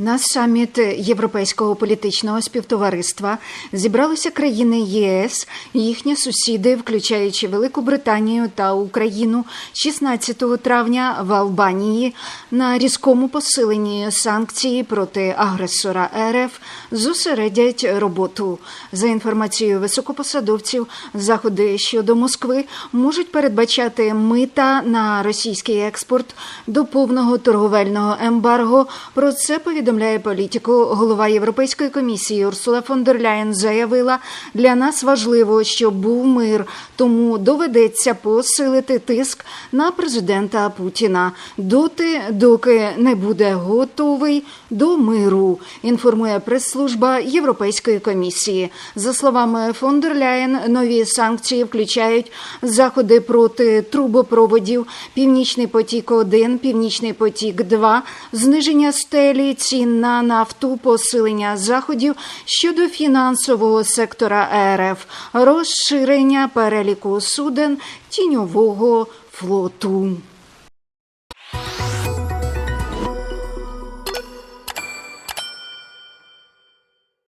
На саміт Європейського політичного співтовариства зібралися країни ЄС, їхні сусіди, включаючи Велику Британію та Україну, 16 травня в Албанії на різкому посиленні санкцій проти агресора РФ зосередять роботу. За інформацією високопосадовців, заходи щодо Москви можуть передбачати мита на російський експорт до повного торговельного ембарго. Про це повідомляє політику. Голова Європейської комісії Урсула фон дер Ляєн заявила: для нас важливо, щоб був мир, тому доведеться посилити тиск на президента Путіна доти, доки не буде готовий до миру. Інформує прес-служба Європейської комісії. За словами фон дер Ляєн, нові санкції включають заходи проти трубопроводів, Північний потік 1 Північний потік 2 зниження стелі цін на нафту, посилення заходів щодо фінансового сектора РФ, розширення переліку суден тіньового флоту.